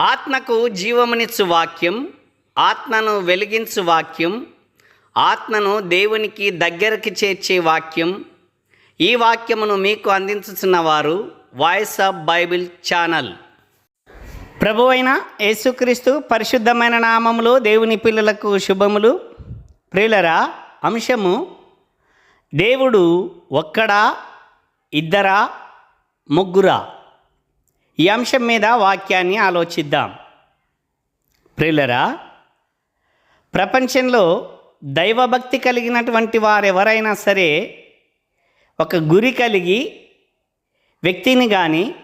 ఆత్మకు జీవమునిచ్చు వాక్యం ఆత్మను వెలిగించు వాక్యం ఆత్మను దేవునికి దగ్గరికి చేర్చే వాక్యం. ఈ వాక్యమును మీకు అందించుతున్న వారు వాయిస్ ఆఫ్ బైబిల్ ఛానల్. ప్రభు అయిన యేసుక్రీస్తు పరిశుద్ధమైన నామములో దేవుని పిల్లలకు శుభములు. ప్రియులరా అంశము దేవుడు ఒక్కడా ఇద్దరా ముగ్గురా? ఈ అంశం మీద వాక్యాన్ని ఆలోచిద్దాం. ప్రియులరా ప్రపంచంలో దైవభక్తి కలిగినటువంటి వారెవరైనా సరే ఒక గురి కలిగి వ్యక్తిని కానీ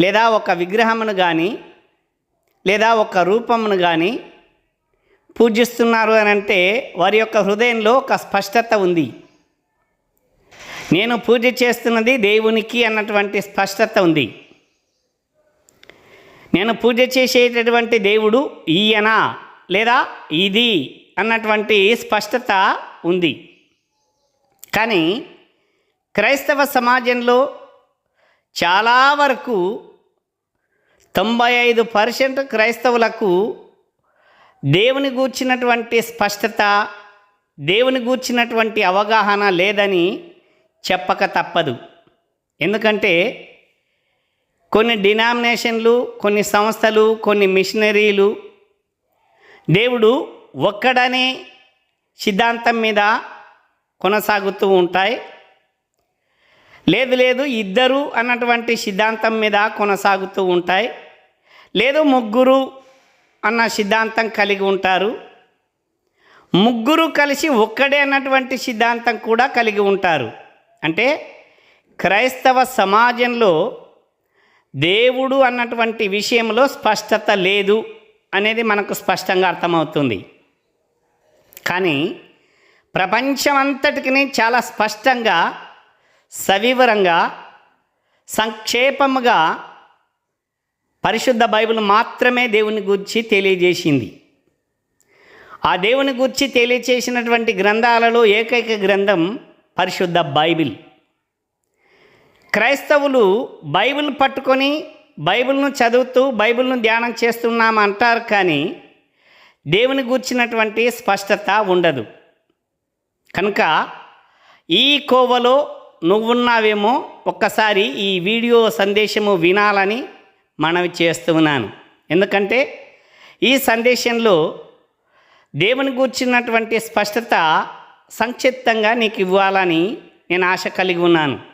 లేదా ఒక విగ్రహమును కానీ లేదా ఒక రూపమును కానీ పూజిస్తున్నారు అని అంటే వారి యొక్క హృదయంలో ఒక స్పష్టత ఉంది. నేను పూజ చేస్తున్నది దేవునికి అన్నటువంటి స్పష్టత ఉంది. నేను పూజ చేసేటటువంటి దేవుడు ఈయన లేదా ఇది అన్నటువంటి స్పష్టత ఉంది. కానీ క్రైస్తవ సమాజంలో చాలా వరకు తొంభై ఐదు పర్సెంట్ క్రైస్తవులకు దేవుని గూర్చినటువంటి స్పష్టత దేవుని గూర్చినటువంటి అవగాహన లేదని చెప్పక తప్పదు. ఎందుకంటే కొన్ని డినామినేషన్లు కొన్ని సంస్థలు కొన్ని మిషనరీలు. దేవుడు ఒక్కడనే సిద్ధాంతం మీద కొనసాగుతూ ఉంటాయి. లేదు లేదు ఇద్దరు అన్నటువంటి సిద్ధాంతం మీద కొనసాగుతూ ఉంటాయి. లేదు ముగ్గురు అన్న సిద్ధాంతం కలిగి ఉంటారు. ముగ్గురు కలిసి ఒక్కడే అన్నటువంటి సిద్ధాంతం కూడా కలిగి ఉంటారు. అంటే క్రైస్తవ సమాజంలో దేవుడు అన్నటువంటి విషయంలో స్పష్టత లేదు అనేది మనకు స్పష్టంగా అర్థమవుతుంది. కానీ ప్రపంచమంతటికి చాలా స్పష్టంగా సవివరంగా సంక్షేపముగా పరిశుద్ధ బైబిల్ మాత్రమే దేవుని గురించి తెలియజేసింది. ఆ దేవుని గురించి తెలియచేసినటువంటి గ్రంథాలలో ఏకైక గ్రంథం పరిశుద్ధ బైబిల్. క్రైస్తవులు బైబిల్ పట్టుకొని బైబిల్ను చదువుతూ బైబిల్ను ధ్యానం చేస్తున్నాం అంటారు కానీ దేవుని గూర్చినటువంటి స్పష్టత ఉండదు. కనుక ఈ కోవలో నువ్వున్నావేమో ఒక్కసారి ఈ వీడియో సందేశము వినాలని మనవి చేస్తున్నాను ఎందుకంటే ఈ సందేశంలో దేవుని గూర్చినటువంటి స్పష్టత సంక్షిప్తంగా నీకు ఇవ్వాలని నేను ఆశ కలిగి ఉన్నాను.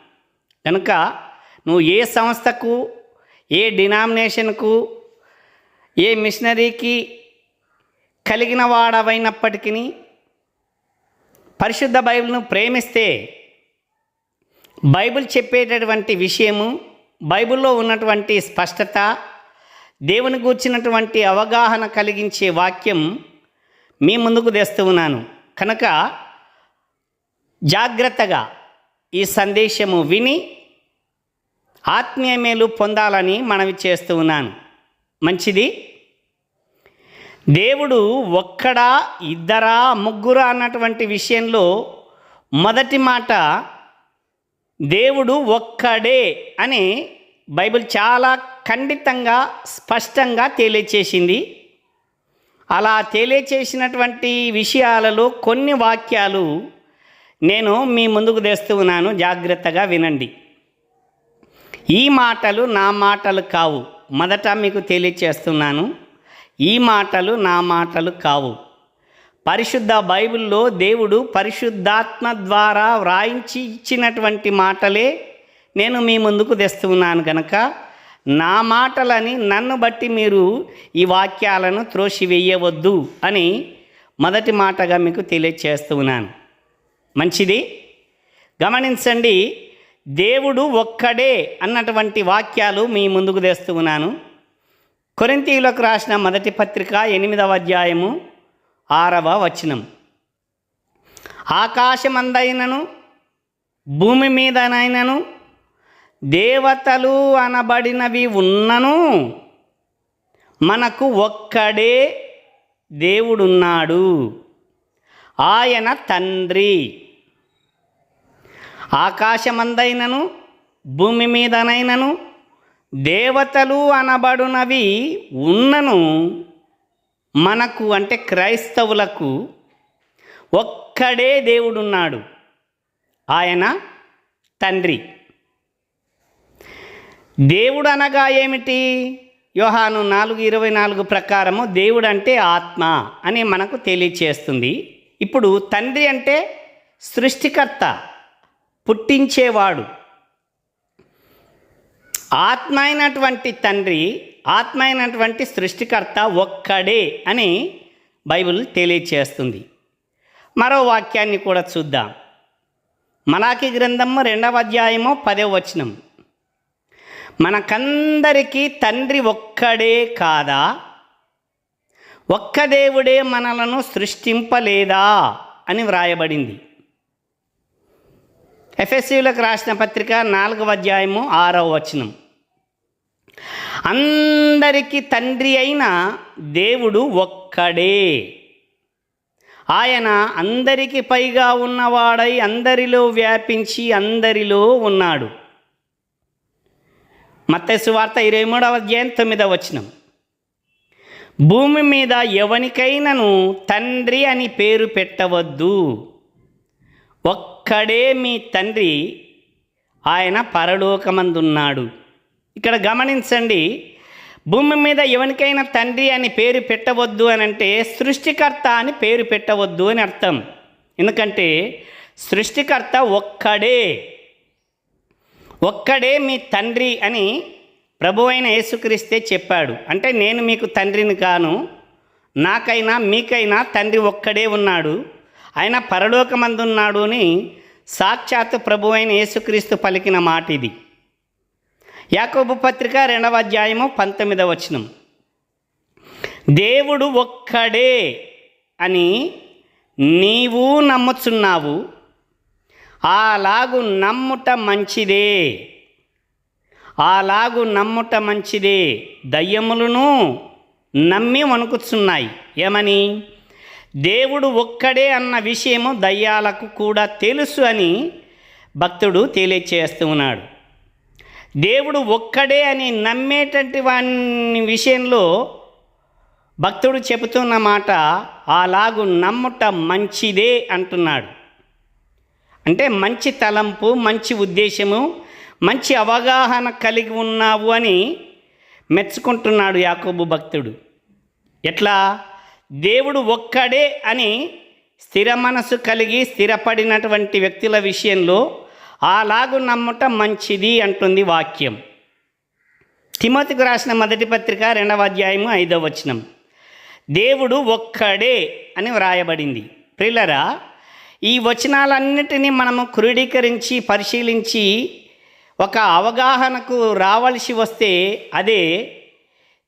కనుక నువ్వు ఏ సంస్థకు ఏ డినామినేషన్కు ఏ మిషనరీకి కలిగిన వాడవైనప్పటికీ పరిశుద్ధ బైబిల్ను ప్రేమిస్తే బైబిల్ చెప్పేటటువంటి విషయము బైబిల్లో ఉన్నటువంటి స్పష్టత దేవుని గూర్చినటువంటి అవగాహన కలిగించే వాక్యం మీ ముందుకు తెస్తూ ఉన్నాను. కనుక జాగ్రత్తగా ఈ సందేశము విని ఆత్మీయ మేలు పొందాలని మనవి చేస్తూ ఉన్నాను. మంచిది? దేవుడు ఒక్కడా ఇద్దరా ముగ్గురా అన్నటువంటి విషయంలో మొదటి మాట దేవుడు ఒక్కడే అని బైబిల్ చాలా ఖండితంగా స్పష్టంగా తెలియచేసింది. అలా తెలియచేసినటువంటి విషయాలలో కొన్ని వాక్యాలు నేను మీ ముందుకు తెస్తూ ఉన్నాను జాగ్రత్తగా వినండి. ఈ మాటలు నా మాటలు కావు. మొదట మీకు తెలియచేస్తున్నాను ఈ మాటలు నా మాటలు కావు. పరిశుద్ధ బైబిల్లో దేవుడు పరిశుద్ధాత్మ ద్వారా వ్రాయించి ఇచ్చినటువంటి మాటలే నేను మీ ముందుకు తెస్తున్నాను కనుక నా మాటలని నన్ను బట్టి మీరు ఈ వాక్యాలను త్రోసివేయవద్దు అని మొదటి మాటగా మీకు తెలియచేస్తున్నాను మంచిది. గమనించండి దేవుడు ఒక్కడే అన్నటువంటి వాక్యాలు మీ ముందుకు తెస్తూ ఉన్నాను. కొరింతీయులకు రాసిన మొదటి పత్రిక ఎనిమిదవ అధ్యాయము ఆరవ వచనం. ఆకాశమందైనను భూమి మీదనైనను దేవతలు అనబడినవి ఉన్నను. మనకు ఒక్కడే దేవుడున్నాడు. ఆయన తండ్రి. ఆకాశమందైనను భూమి మీదనైనను దేవతలు అనబడునవి ఉన్నను మనకు అంటే క్రైస్తవులకు ఒక్కడే దేవుడున్నాడు. ఆయన తండ్రి. దేవుడు అనగా ఏమిటి? యోహాను నాలుగు ఇరవై నాలుగు ప్రకారము దేవుడు అంటే ఆత్మ అని మనకు తెలియచేస్తుంది. ఇప్పుడు తండ్రి అంటే సృష్టికర్త పుట్టించేవాడు. ఆత్మ అయినటువంటి తండ్రి ఆత్మ అయినటువంటి సృష్టికర్త ఒక్కడే అని బైబిల్ తెలియచేస్తుంది. మరో వాక్యాన్ని కూడా చూద్దాం. మలాకి గ్రంథము రెండవ అధ్యాయము పదవ వచనం. మనకందరికీ తండ్రి ఒక్కడే కాదా? ఒక్క దేవుడే మనలను సృష్టింపలేదా అని వ్రాయబడింది. ఎఫ్ఎస్సీలకు రాసిన పత్రిక నాలుగవ అధ్యాయము ఆరవ వచనం. అందరికీ తండ్రి అయిన దేవుడు ఒక్కడే. ఆయన అందరికి పైగా ఉన్నవాడై అందరిలో వ్యాపించి అందరిలో ఉన్నాడు. మత్తసు వార్త ఇరవై మూడవ అధ్యాయం తొమ్మిదవ వచనం. భూమి మీద ఎవనికైనను తండ్రి అని పేరు పెట్టవద్దు. ఒక్కడే మీ తండ్రి ఆయన పరలోకమందున్నాడు. ఇక్కడ గమనించండి భూమి మీద ఎవరికైనా తండ్రి అని పేరు పెట్టవద్దు అని అంటే సృష్టికర్త అని పేరు పెట్టవద్దు అని అర్థం. ఎందుకంటే సృష్టికర్త ఒక్కడే ఒక్కడే మీ తండ్రి అని ప్రభు అయిన యేసుక్రీస్తే చెప్పాడు. అంటే నేను మీకు తండ్రిని కాను నాకైనా మీకైనా తండ్రి ఒక్కడే ఉన్నాడు. ఆయన పరలోకమందున్నాడు అని సాక్షాత్ ప్రభు అయిన యేసుక్రీస్తు పలికిన మాట ఇది యాకోబు పత్రిక రెండవ అధ్యాయము పంతొమ్మిదవ వచనం. దేవుడు ఒక్కడే అని నీవు నమ్ముచున్నావు. అలాగు నమ్ముట మంచిదే. అలాగు నమ్ముట మంచిదే. దయ్యములను నమ్మి వణుకుతున్నాయి ఏమని? దేవుడు ఒక్కడే అన్న విషయము దయ్యాలకు కూడా తెలుసు అని భక్తుడు తెలియచేస్తూ ఉన్నాడు. దేవుడు ఒక్కడే అని నమ్మేటటువంటి వాని విషయంలో భక్తుడు చెబుతున్న మాట అలాగు నమ్ముట మంచిదే అంటున్నాడు. అంటే మంచి తలంపు మంచి ఉద్దేశము మంచి అవగాహన కలిగి ఉన్నావు అని మెచ్చుకుంటున్నాడు యాకోబు భక్తుడు. ఎట్లా? దేవుడు ఒక్కడే అని స్థిర మనసు కలిగి స్థిరపడినటువంటి వ్యక్తుల విషయంలో అలాగు నమ్ముట మంచిది అంటుంది వాక్యం. తిమోతికి రాసిన మొదటి పత్రిక రెండవ అధ్యాయము ఐదవ వచనం. దేవుడు ఒక్కడే అని వ్రాయబడింది. ప్రిల్లరా ఈ వచనాలన్నిటినీ మనము క్రోడీకరించి పరిశీలించి ఒక అవగాహనకు రావలసి వస్తే అదే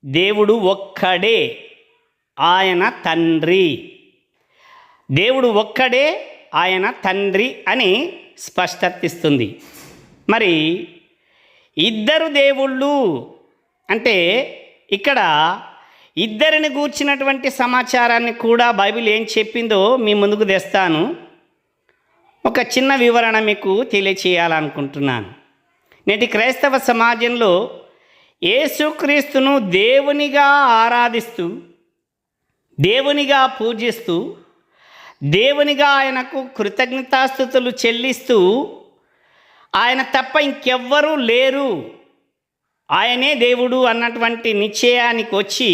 దేవుడు ఒక్కడే ఆయన తండ్రి. దేవుడు ఒక్కడే ఆయన తండ్రి అని స్పష్టతిస్తుంది మరి ఇద్దరు దేవుళ్ళు అంటే ఇక్కడ ఇద్దరిని గూర్చినటువంటి సమాచారాన్ని కూడా బైబిల్ ఏం చెప్పిందో మీ ముందుకు తెస్తాను. ఒక చిన్న వివరణ మీకు తెలియచేయాలనుకుంటున్నాను. నేటి క్రైస్తవ సమాజంలో యేసుక్రీస్తును దేవునిగా ఆరాధిస్తూ దేవునిగా పూజిస్తూ దేవునిగా ఆయనకు కృతజ్ఞతాస్థుతులు చెల్లిస్తూ ఆయన తప్ప ఇంకెవ్వరూ లేరు. ఆయనే దేవుడు అన్నటువంటి నిశ్చయానికి వచ్చి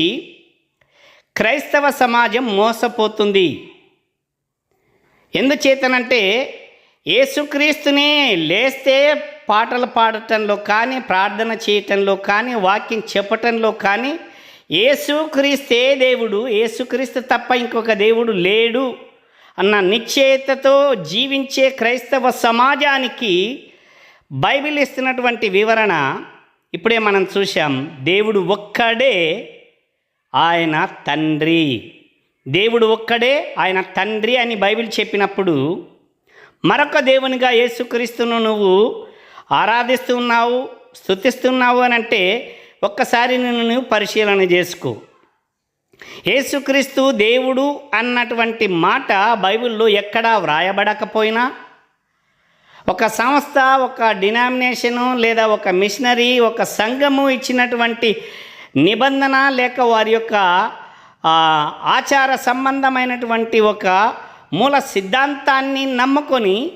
క్రైస్తవ సమాజం మోసపోతుంది. ఎందుచేతనంటే యేసుక్రీస్తునే లేస్తే పాటలు పాడటంలో కానీ ప్రార్థన చేయటంలో కానీ వాక్యం చెప్పటంలో కానీ ఏసుక్రీస్తే దేవుడు ఏసుక్రీస్తు తప్ప ఇంకొక దేవుడు లేడు అన్న నిశ్చయితతో జీవించే క్రైస్తవ సమాజానికి బైబిల్ ఇస్తున్నటువంటి వివరణ ఇప్పుడే మనం చూసాం దేవుడు ఒక్కడే ఆయన తండ్రి. దేవుడు ఒక్కడే ఆయన తండ్రి అని బైబిల్ చెప్పినప్పుడు మరొక దేవునిగా యేసుక్రీస్తును నువ్వు ఆరాధిస్తున్నావు స్థుతిస్తున్నావు అని అంటే ఒక్కసారి నిన్ను పరిశీలన చేసుకో. యేసుక్రీస్తు దేవుడు అన్నటువంటి మాట బైబిల్లో ఎక్కడా వ్రాయబడకపోయినా ఒక సంస్థ ఒక డినామినేషను లేదా ఒక మిషనరీ ఒక సంఘము ఇచ్చినటువంటి నిబంధన లేక వారి యొక్క ఆచార సంబంధమైనటువంటి ఒక మూల సిద్ధాంతాన్ని నమ్ముకొని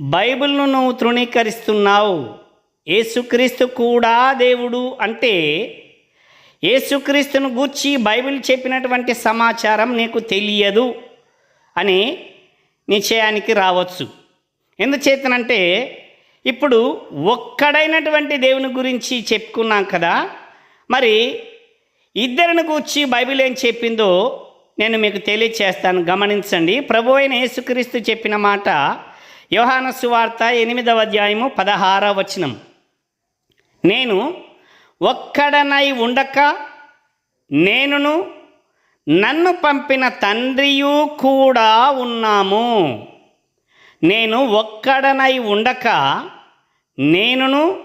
బైబిల్ను నువ్వు తృణీకరిస్తున్నావు. యేసుక్రీస్తు కూడా దేవుడు అంటే యేసుక్రీస్తును గూర్చి బైబిల్ చెప్పినటువంటి సమాచారం నీకు తెలియదు అని నిశ్చయానికి రావచ్చు. ఎందుచేతనంటే ఇప్పుడు ఒక్కడైనటువంటి దేవుని గురించి చెప్పుకున్నాం కదా మరి ఇద్దరిని గూర్చి బైబిల్ ఏం చెప్పిందో నేను మీకు తెలియచేస్తాను. గమనించండి ప్రభు అయిన యేసుక్రీస్తు చెప్పిన మాట యోహాన సువార్త ఎనిమిదవ అధ్యాయము పదహారవ వచనం. నేను ఒక్కడనై ఉండక నేనును నన్ను పంపిన తండ్రియు కూడా ఉన్నాము. నేను ఒక్కడనై ఉండక నేనును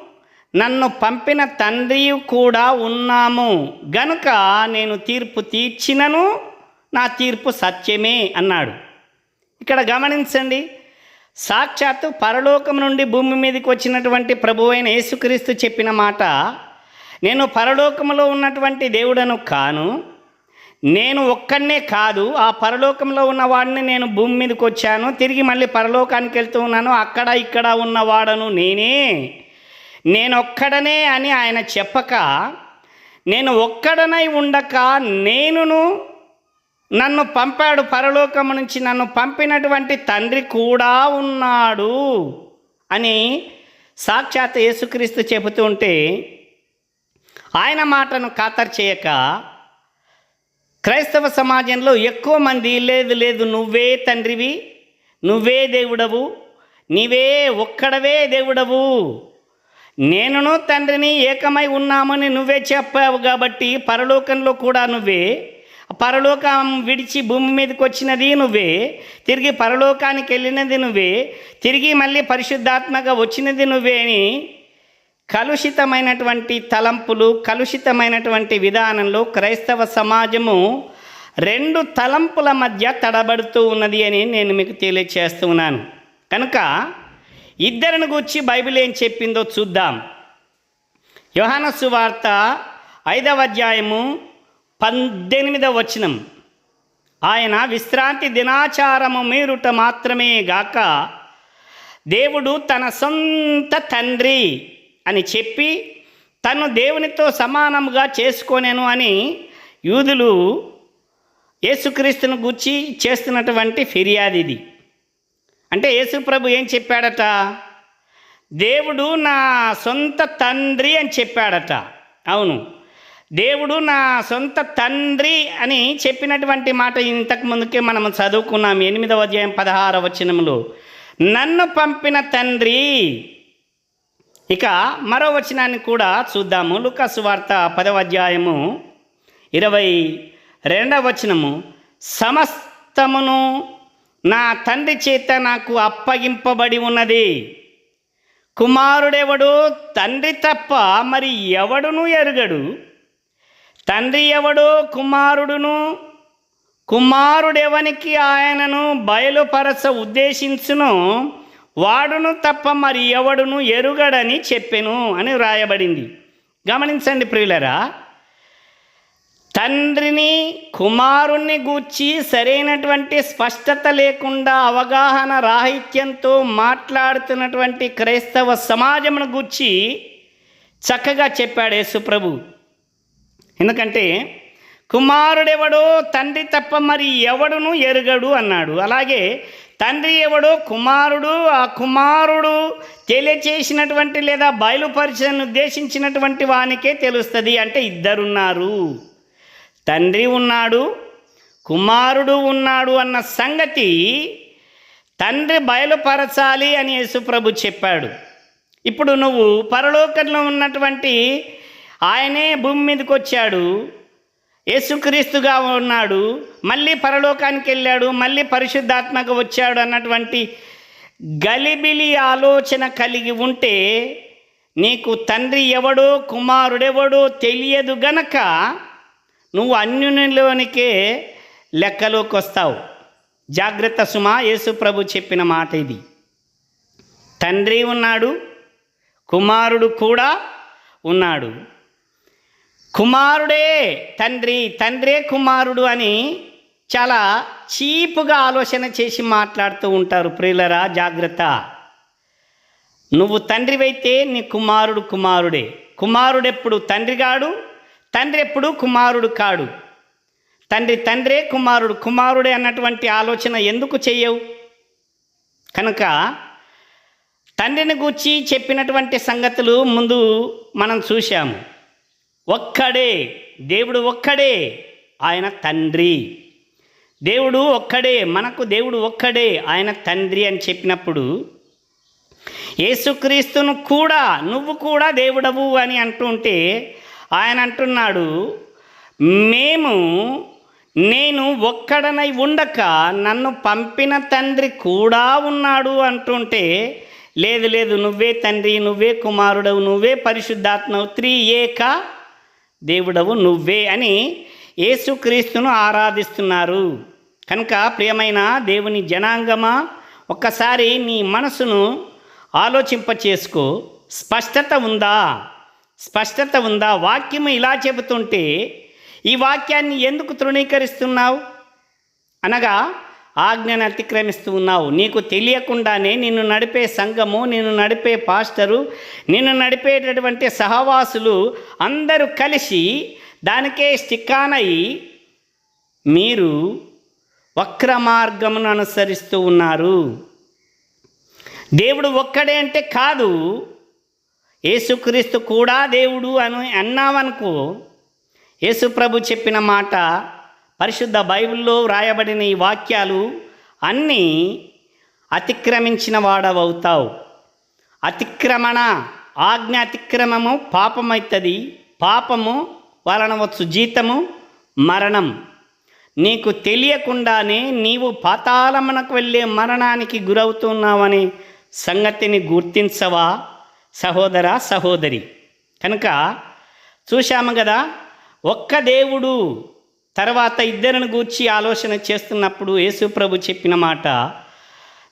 నన్ను పంపిన తండ్రియు కూడా ఉన్నాము. గనుక నేను తీర్పు తీర్చినను నా తీర్పు సత్యమే అన్నాడు. ఇక్కడ గమనించండి సాక్షాత్తు పరలోకం నుండి భూమి మీదకి వచ్చినటువంటి ప్రభువైన యేసుక్రీస్తు చెప్పిన మాట నేను పరలోకంలో ఉన్నటువంటి దేవుడను కాను నేను ఒక్కడనే కాదు ఆ పరలోకంలో ఉన్నవాడిని నేను భూమి మీదకి వచ్చాను తిరిగి మళ్ళీ పరలోకానికి వెళ్తూ ఉన్నాను అక్కడ ఇక్కడ ఉన్నవాడను నేనే. నేను ఒక్కడనే అని ఆయన చెప్పక నేను ఒక్కడనై ఉండక నేనును నన్ను పంపాడు పరలోకము నుంచి నన్ను పంపినటువంటి తండ్రి కూడా ఉన్నాడు అని సాక్షాత్ యేసుక్రీస్తు చెబుతూ ఉంటే ఆయన మాటను ఖాతరు చేయక క్రైస్తవ సమాజంలో ఎక్కువ మంది లేదు లేదు నువ్వే తండ్రివి నువ్వే దేవుడవు నీవే ఒక్కడవే దేవుడవు. నేనును తండ్రిని ఏకమై ఉన్నామని నువ్వే చెప్పావు కాబట్టి పరలోకంలో కూడా నువ్వే పరలోకం విడిచి భూమి మీదకి వచ్చినది నువ్వే. తిరిగి పరలోకానికి వెళ్ళినది నువ్వే. తిరిగి మళ్ళీ పరిశుద్ధాత్మగా వచ్చినది నువ్వే అని కలుషితమైనటువంటి తలంపులు కలుషితమైనటువంటి విధానంలో క్రైస్తవ సమాజము రెండు తలంపుల మధ్య తడబడుతూ ఉన్నది అని నేను మీకు తెలియచేస్తూ ఉన్నాను. కనుక ఇద్దరిని గూర్చి బైబిల్ ఏం చెప్పిందో చూద్దాం. యోహాన సువార్త ఐదవ అధ్యాయము పద్దెనిమిదవ వచనం. ఆయన విశ్రాంతి దినాచారము మీరుట మాత్రమే గాక దేవుడు తన సొంత తండ్రి అని చెప్పి తను దేవునితో సమానముగా చేసుకోనేను అని యూదులు యేసుక్రీస్తును గుర్చి చేస్తున్నటువంటి ఫిర్యాదు ఇది. అంటే యేసు ప్రభు ఏం చెప్పాడట? దేవుడు నా సొంత తండ్రి అని చెప్పాడట. అవును. దేవుడు నా సొంత తండ్రి అని చెప్పినటువంటి మాట ఇంతకు ముందుకే మనం చదువుకున్నాం. ఎనిమిదవ అధ్యాయం పదహార వచనములు. నన్ను పంపిన తండ్రి. ఇక మరో వచనాన్ని కూడా చూద్దాము. లుకాసు వార్త పదవ అధ్యాయము ఇరవై రెండవ వచనము. సమస్తమును నా తండ్రి చేత నాకు అప్పగింపబడి ఉన్నది. కుమారుడెవడు? తండ్రి తప్ప మరి ఎవడును ఎరుగడు. తండ్రి ఎవడో కుమారుడును కుమారుడెవనికి ఆయనను బయలుపరచ ఉద్దేశించును వాడును తప్ప మరి ఎవడును ఎరుగడని చెప్పెను అని వ్రాయబడింది. గమనించండి ప్రియులరా తండ్రిని కుమారుణ్ణి గూర్చి సరైనటువంటి స్పష్టత లేకుండా అవగాహన రాహిత్యంతో మాట్లాడుతున్నటువంటి క్రైస్తవ సమాజమును గూర్చి చక్కగా చెప్పాడు యేసుప్రభు. ఎందుకంటే కుమారుడెవడో తండ్రి తప్ప మరి ఎవడును ఎరుగడు అన్నాడు. అలాగే తండ్రి ఎవడో కుమారుడు ఆ కుమారుడు తెలియచేసినటువంటి లేదా బయలుపరిచని ఉద్దేశించినటువంటి వానికే తెలుస్తుంది అంటే ఇద్దరున్నారు. తండ్రి ఉన్నాడు కుమారుడు ఉన్నాడు అన్న సంగతి తండ్రి బయలుపరచాలి అని యేసుప్రభు చెప్పాడు. ఇప్పుడు నువ్వు పరలోకంలో ఉన్నటువంటి ఆయనే భూమి మీదకి వచ్చాడు. యేసుక్రీస్తుగా ఉన్నాడు. మళ్ళీ పరలోకానికి వెళ్ళాడు. మళ్ళీ పరిశుద్ధాత్మగా వచ్చాడు అన్నటువంటి గలిబిలి ఆలోచన కలిగి ఉంటే నీకు తండ్రి ఎవడో కుమారుడెవడో తెలియదు గనక నువ్వు అన్యునిలోనికే లెక్కలోకి వస్తావు. జాగ్రత్త సుమా యేసు ప్రభు చెప్పిన మాట ఇది. తండ్రి ఉన్నాడు కుమారుడు కూడా ఉన్నాడు. కుమారుడే తండ్రి తండ్రే కుమారుడు అని చాలా చీపుగా ఆలోచన చేసి మాట్లాడుతూ ఉంటారు ప్రియులరా జాగ్రత్త. నువ్వు తండ్రివైతే నీ కుమారుడు కుమారుడే. కుమారుడెప్పుడు తండ్రి కాడు తండ్రి ఎప్పుడు కుమారుడు కాడు. తండ్రి తండ్రే కుమారుడు కుమారుడే అన్నటువంటి ఆలోచన ఎందుకు చెయ్యవు కనుక తండ్రిని గూర్చి చెప్పినటువంటి సంగతులు ముందు మనం చూశాము. ఒక్కడే దేవుడు ఒక్కడే ఆయన తండ్రి. దేవుడు ఒక్కడే మనకు దేవుడు ఒక్కడే ఆయన తండ్రి అని చెప్పినప్పుడు యేసుక్రీస్తును కూడా నువ్వు కూడా దేవుడవు అని అంటుంటే ఆయన అంటున్నాడు మేము నేను ఒక్కడనై ఉండక నన్ను పంపిన తండ్రి కూడా ఉన్నాడు అంటుంటే లేదు లేదు నువ్వే తండ్రి నువ్వే కుమారుడవు నువ్వే పరిశుద్ధాత్మవు త్రీ ఏక దేవుడవు నువ్వే అని యేసుక్రీస్తును ఆరాధిస్తున్నారు. కనుక ప్రియమైన దేవుని జనాంగమా ఒక్కసారి నీ మనసును ఆలోచింప చేసుకో స్పష్టత ఉందా? స్పష్టత ఉందా? వాక్యము ఇలా చెబుతుంటే ఈ వాక్యాన్ని ఎందుకు తృణీకరిస్తున్నావు? అనగా ఆజ్ఞను అతిక్రమిస్తూ ఉన్నావు. నీకు తెలియకుండానే నిన్ను నడిపే సంఘము నిన్ను నడిపే పాస్టరు నిన్ను నడిపేటటువంటి సహవాసులు అందరూ కలిసి దానికే స్టిక్కానయ్యి మీరు వక్ర మార్గమును అనుసరిస్తూ ఉన్నారు. దేవుడు ఒక్కడే అంటే కాదు. యేసుక్రీస్తు కూడా దేవుడు అని అన్నావనుకో యేసు ప్రభు చెప్పిన మాట పరిశుద్ధ బైబిల్లో వ్రాయబడిన ఈ వాక్యాలు అన్నీ అతిక్రమించిన వాడవవుతావు. అతిక్రమణ ఆజ్ఞ అతిక్రమము పాపమవుతుంది పాపము వలన వచ్చు జీతము మరణం. నీకు తెలియకుండానే నీవు పాతాళమునకు వెళ్ళే మరణానికి గురవుతున్నావనే సంగతిని గుర్తించవా? సహోదర సహోదరి. కనుక చూశాము కదా ఒక్క దేవుడు తర్వాత ఇద్దరిని గూర్చి ఆలోచన చేస్తున్నప్పుడు యేసుప్రభు చెప్పిన మాట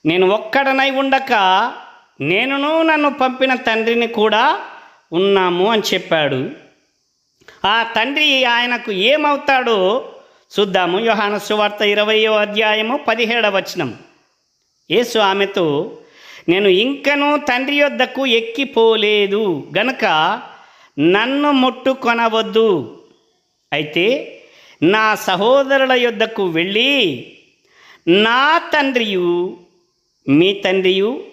నేను ఒక్కడనై ఉండక నేనును నన్ను పంపిన తండ్రిని కూడా ఉన్నాము అని చెప్పాడు. ఆ తండ్రి ఆయనకు ఏమవుతాడో చూద్దాము. యోహాన సువార్త ఇరవయో అధ్యాయము పదిహేడవ వచనం. యేసు ఆమెతో నేను ఇంకనూ తండ్రి యొద్దకు ఎక్కిపోలేదు గనక నన్ను ముట్టుకొనవద్దు. అయితే నా సహోదరుల యొద్దకు వెళ్ళి నా తండ్రియు మీ తండ్రియు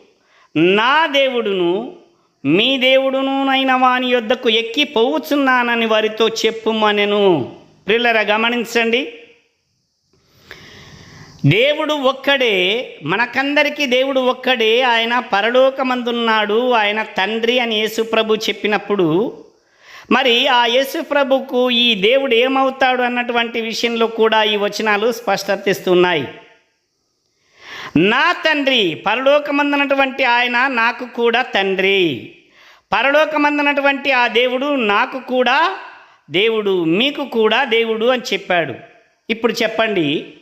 నా దేవుడును మీ దేవుడునునైన వాని యొద్దకు ఎక్కి పోవుచున్నానని వారితో చెప్పుమనెను. ప్రిల్లర గమనించండి. దేవుడు ఒక్కడే మనకందరికీ దేవుడు ఒక్కడే ఆయన పరలోకమందున్నాడు ఆయన తండ్రి అని యేసుప్రభు చెప్పినప్పుడు మరి ఆ యేసు ప్రభుకు ఈ దేవుడు ఏమవుతాడు అన్నటువంటి విషయంలో కూడా ఈ వచనాలు స్పష్టత ఇస్తున్నాయి నా తండ్రి పరలోకమందనటువంటి ఆయన నాకు కూడా తండ్రి. పరలోకమందనటువంటి ఆ దేవుడు నాకు కూడా దేవుడు మీకు కూడా దేవుడు అని చెప్పాడు. ఇప్పుడు చెప్పండి.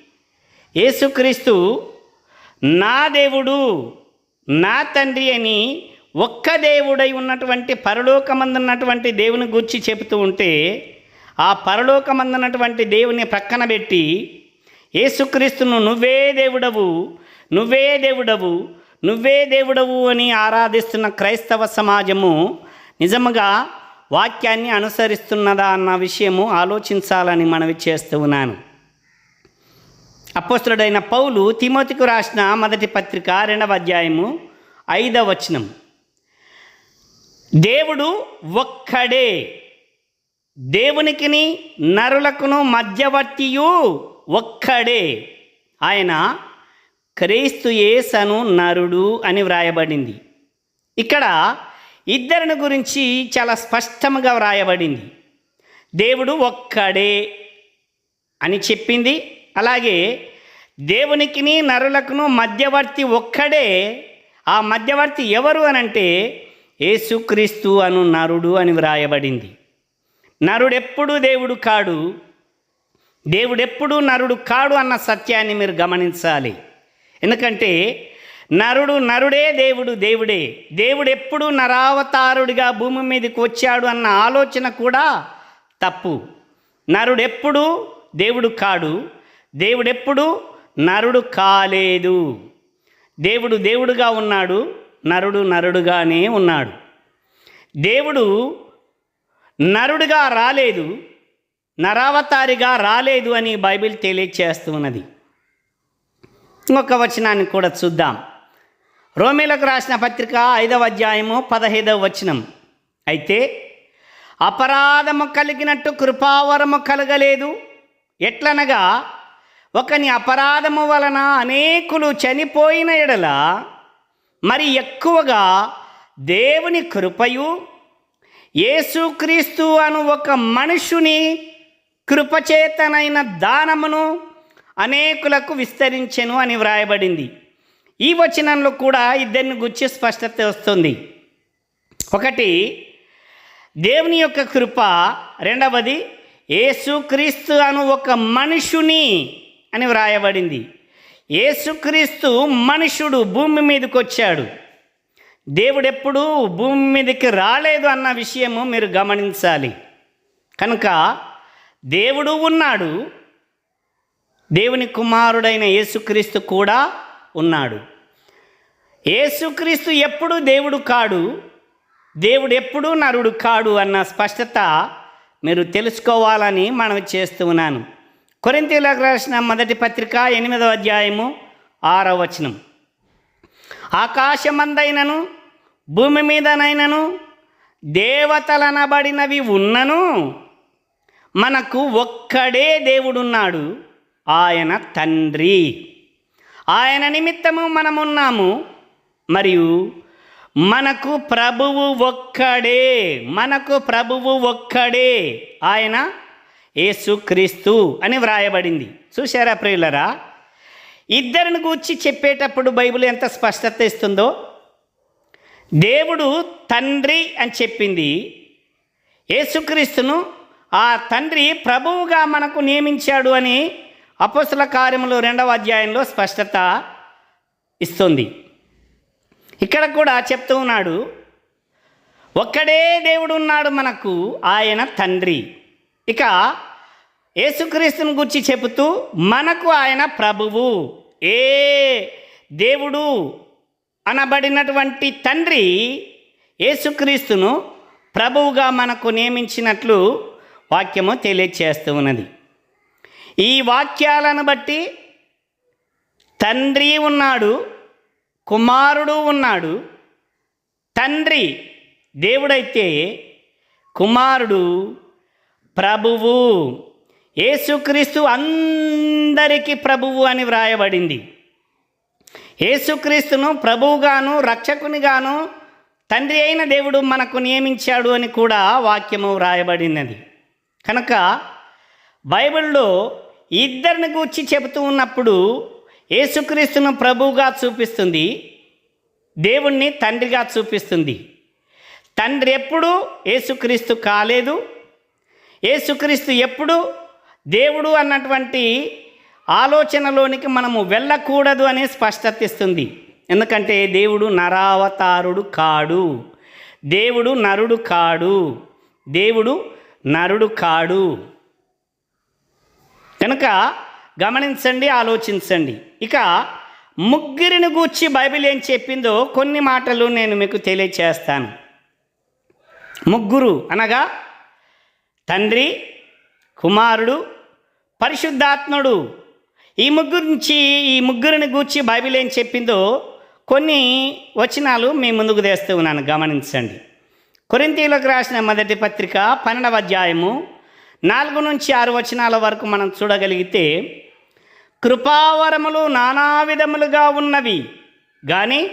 యేసుక్రీస్తు నా దేవుడు నా తండ్రి అని ఒక్క దేవుడై ఉన్నటువంటి పరలోకమందున్నటువంటి దేవుని గురించి చెబుతూ ఉంటే ఆ పరలోకమందున్నటువంటి దేవుని ప్రక్కన పెట్టి యేసుక్రీస్తును నువ్వే దేవుడవు నువ్వే దేవుడవు నువ్వే దేవుడవు అని ఆరాధిస్తున్న క్రైస్తవ సమాజము నిజముగా వాక్యాన్ని అనుసరిస్తున్నదా అన్న విషయము ఆలోచించాలని మనవి చేస్తూ ఉన్నాను. అపోస్తుడైన పౌలు తిమోతికు రాసిన మొదటి పత్రిక రెండవ అధ్యాయము ఐదవ వచనం దేవుడు ఒక్కడే. దేవునికిని నరులకును మధ్యవర్తియు ఒక్కడే. ఆయన క్రీస్తు యేసను నరుడు అని వ్రాయబడింది. ఇక్కడ ఇద్దరిని గురించి చాలా స్పష్టంగా వ్రాయబడింది. దేవుడు ఒక్కడే అని చెప్పింది. అలాగే దేవునికిని నరులకును మధ్యవర్తి ఒక్కడే. ఆ మధ్యవర్తి ఎవరు అనంటే యేసుక్రీస్తు అను నరుడు అని వ్రాయబడింది. నరుడెప్పుడు దేవుడు కాడు? దేవుడెప్పుడు నరుడు కాడు అన్న సత్యాన్ని మీరు గమనించాలి. ఎందుకంటే నరుడు నరుడే దేవుడు దేవుడే. దేవుడు ఎప్పుడు నరావతారుడిగా భూమి మీదకి వచ్చాడు అన్న ఆలోచన కూడా తప్పు. నరుడెప్పుడు దేవుడు కాడు? దేవుడెప్పుడు నరుడు కాలేదు. దేవుడు దేవుడుగా ఉన్నాడు. నరుడు నరుడుగానే ఉన్నాడు. దేవుడు నరుడుగా రాలేదు నరావతారిగా రాలేదు అని బైబిల్ తెలియచేస్తూ ఉన్నది ఇంకొక వచనాన్ని కూడా చూద్దాం. రోమిలకు రాసిన పత్రిక ఐదవ అధ్యాయము పదహైదవ వచనం. అయితే అపరాధము కలిగినట్టు కృపావరము కలగలేదు. ఎట్లనగా ఒకని అపరాధము వలన అనేకులు చనిపోయిన ఎడల మరి ఎక్కువగా దేవుని కృపయు యేసుక్రీస్తు అను ఒక మనుషుని కృపచేతనైన దానమును అనేకులకు విస్తరించెను అని వ్రాయబడింది. ఈ వచనంలో కూడా ఇద్దరిని గుర్చి స్పష్టత వస్తుంది. ఒకటి దేవుని యొక్క కృప. రెండవది యేసుక్రీస్తు అను ఒక మనుషుని అని వ్రాయబడింది. యేసుక్రీస్తు మనుషుడు భూమి మీదకి వచ్చాడు. దేవుడెప్పుడు భూమి మీదకి రాలేదు అన్న విషయము మీరు గమనించాలి. కనుక దేవుడు ఉన్నాడు. దేవుని కుమారుడైన యేసుక్రీస్తు కూడా ఉన్నాడు. యేసుక్రీస్తు ఎప్పుడు దేవుడు కాడు. దేవుడు ఎప్పుడు నరుడు కాడు అన్న స్పష్టత మీరు తెలుసుకోవాలని మనం చేస్తున్నాను కొరింతీలకు రాసిన మొదటి పత్రిక ఎనిమిదవ అధ్యాయము ఆరవ వచనం. ఆకాశమందైనను భూమి మీదనైనను దేవతలనబడినవి ఉన్నను మనకు ఒక్కడే దేవుడున్నాడు ఆయన తండ్రి. ఆయన నిమిత్తము మనమున్నాము మరియు మనకు ప్రభువు ఒక్కడే మనకు ప్రభువు ఒక్కడే ఆయన ఏసుక్రీస్తు అని వ్రాయబడింది. చూశారా ప్రియులరా? ఇద్దరిని గూర్చి చెప్పేటప్పుడు బైబిల్ ఎంత స్పష్టత ఇస్తుందో? దేవుడు తండ్రి అని చెప్పింది. యేసుక్రీస్తును ఆ తండ్రి ప్రభువుగా మనకు నియమించాడు అని అపోసల కార్యములు రెండవ అధ్యాయంలో స్పష్టత ఇస్తుంది. ఇక్కడ కూడా చెప్తూ ఉన్నాడు ఒక్కడే దేవుడు ఉన్నాడు మనకు ఆయన తండ్రి. ఇక యేసుక్రీస్తుని గురించి చెబుతూ మనకు ఆయన ప్రభువు ఏ దేవుడు అనబడినటువంటి తండ్రి యేసుక్రీస్తును ప్రభువుగా మనకు నియమించినట్లు వాక్యము తెలియచేస్తూ ఉన్నది. ఈ వాక్యాలను బట్టి తండ్రి ఉన్నాడు కుమారుడు ఉన్నాడు తండ్రి దేవుడైతే కుమారుడు ప్రభువు యేసుక్రీస్తు అందరికీ ప్రభువు అని వ్రాయబడింది. యేసుక్రీస్తును ప్రభువుగాను రక్షకునిగాను తండ్రి అయిన దేవుడు మనకు నియమించాడు అని కూడా వాక్యము వ్రాయబడినది. కనుక బైబిల్లో ఇద్దరిని గూర్చి చెబుతూ ఉన్నప్పుడు యేసుక్రీస్తును ప్రభువుగా చూపిస్తుంది దేవుణ్ణి తండ్రిగా చూపిస్తుంది. తండ్రి ఎప్పుడు యేసుక్రీస్తు కాలేదు యేసుక్రీస్తు ఎప్పుడు? దేవుడు అన్నటువంటి ఆలోచనలోనికి మనము వెళ్ళకూడదు అని స్పష్టత ఇస్తుంది. ఎందుకంటే దేవుడు నరావతారుడు కాడు. దేవుడు నరుడు కాడు. దేవుడు నరుడు కాడు. కనుక గమనించండి ఆలోచించండి. ఇక ముగ్గురిని గూర్చి బైబిల్ ఏం చెప్పిందో కొన్ని మాటలు నేను మీకు తెలియచేస్తాను. ముగ్గురు అనగా తండ్రి కుమారుడు పరిశుద్ధాత్ముడు. ఈ ముగ్గురించి ఈ ముగ్గురిని గూర్చి బైబిల్ ఏం చెప్పిందో కొన్ని వచనాలు మీ ముందుకు తెస్తూ ఉన్నాను. గమనించండి. కొరింతీలకు రాసిన మొదటి పత్రిక పన్నెండవ అధ్యాయము నాలుగు నుంచి ఆరు వచనాల వరకు మనం చూడగలిగితే కృపావరములు నానా విధములుగా ఉన్నవి కానీ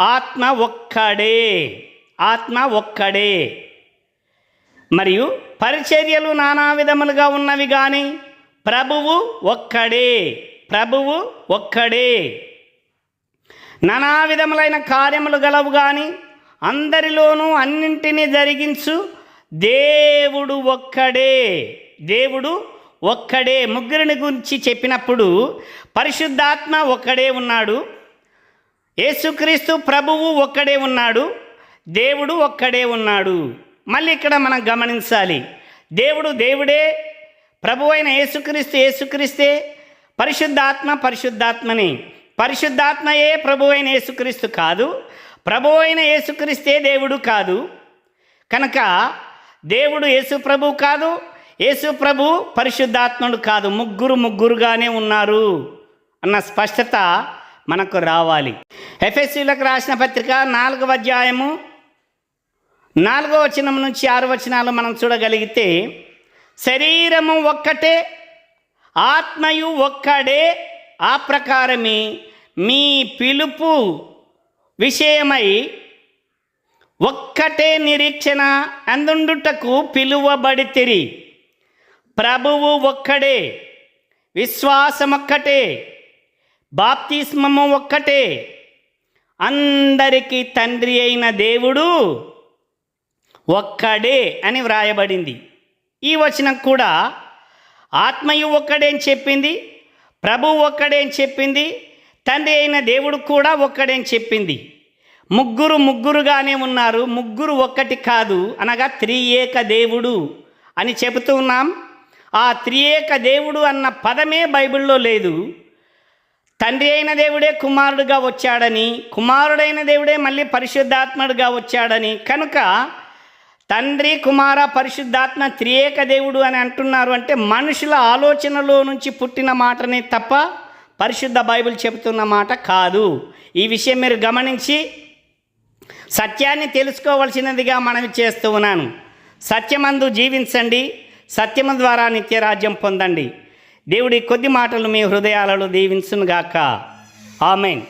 ఆత్మ ఒక్కడే ఆత్మ ఒక్కడే. మరియు పరిచర్యలు నానా విధములుగా ఉన్నవి కానీ ప్రభువు ఒక్కడే ప్రభువు ఒక్కడే. నానా విధములైన కార్యములు గలవు కానీ అందరిలోనూ అన్నింటినీ జరిగించు దేవుడు ఒక్కడే దేవుడు ఒక్కడే. ముగ్గురిని గురించి చెప్పినప్పుడు పరిశుద్ధాత్మ ఒక్కడే ఉన్నాడు. యేసుక్రీస్తు ప్రభువు ఒక్కడే ఉన్నాడు. దేవుడు ఒక్కడే ఉన్నాడు. మళ్ళీ ఇక్కడ మనం గమనించాలి. దేవుడు దేవుడే ప్రభు అయిన యేసుక్రీస్తు యేసుక్రీస్తే పరిశుద్ధాత్మ పరిశుద్ధాత్మని. పరిశుద్ధాత్మయే ప్రభు అయిన యేసుక్రీస్తు కాదు ప్రభు అయిన యేసుక్రీస్తే దేవుడు కాదు. కనుక దేవుడు యేసు ప్రభు కాదు యేసు ప్రభు పరిశుద్ధాత్ముడు కాదు. ముగ్గురు ముగ్గురుగానే ఉన్నారు అన్న స్పష్టత మనకు రావాలి. ఎఫ్ఎస్సీలకు రాసిన పత్రిక నాలుగవ అధ్యాయము నాలుగో వచనం నుంచి ఆరు వచనాలు మనం చూడగలిగితే శరీరము ఒక్కటే ఆత్మయు ఒక్కడే ఆ ప్రకారమే మీ పిలుపు విషయమై ఒక్కటే నిరీక్షణ అందుండుటకు పిలువబడితిరి. ప్రభువు ఒక్కడే విశ్వాసమొక్కటే బాప్తిస్మము ఒక్కటే అందరికీ తండ్రి అయిన దేవుడు ఒక్కడే అని వ్రాయబడింది. ఈ వచనం కూడా ఆత్మయు ఒక్కడే అని చెప్పింది ప్రభు ఒక్కడే అని చెప్పింది తండ్రి అయిన దేవుడు కూడా ఒక్కడే అని చెప్పింది. ముగ్గురు ముగ్గురుగానే ఉన్నారు ముగ్గురు ఒక్కటి కాదు అనగా త్రియేక దేవుడు అని చెబుతూ ఉన్నాం. ఆ త్రియేక దేవుడు అన్న పదమే బైబిల్లో లేదు. తండ్రి అయిన దేవుడే కుమారుడుగా వచ్చాడని కుమారుడైన దేవుడే మళ్ళీ పరిశుద్ధాత్ముడుగా వచ్చాడని కనుక తండ్రి కుమార పరిశుద్ధాత్మ త్రియేక దేవుడు అని అంటున్నారు అంటే మనుషుల ఆలోచనలో నుంచి పుట్టిన మాటనే తప్ప పరిశుద్ధ బైబిల్ చెబుతున్న మాట కాదు. ఈ విషయం మీరు గమనించి సత్యాన్ని తెలుసుకోవలసినదిగా మనవి చేస్తూ ఉన్నాను. సత్యమందు జీవించండి సత్యము ద్వారా నిత్యరాజ్యం పొందండి. దేవుడి కొద్ది మాటలు మీ హృదయాలలో దీవించునుగాక. ఆమెన్.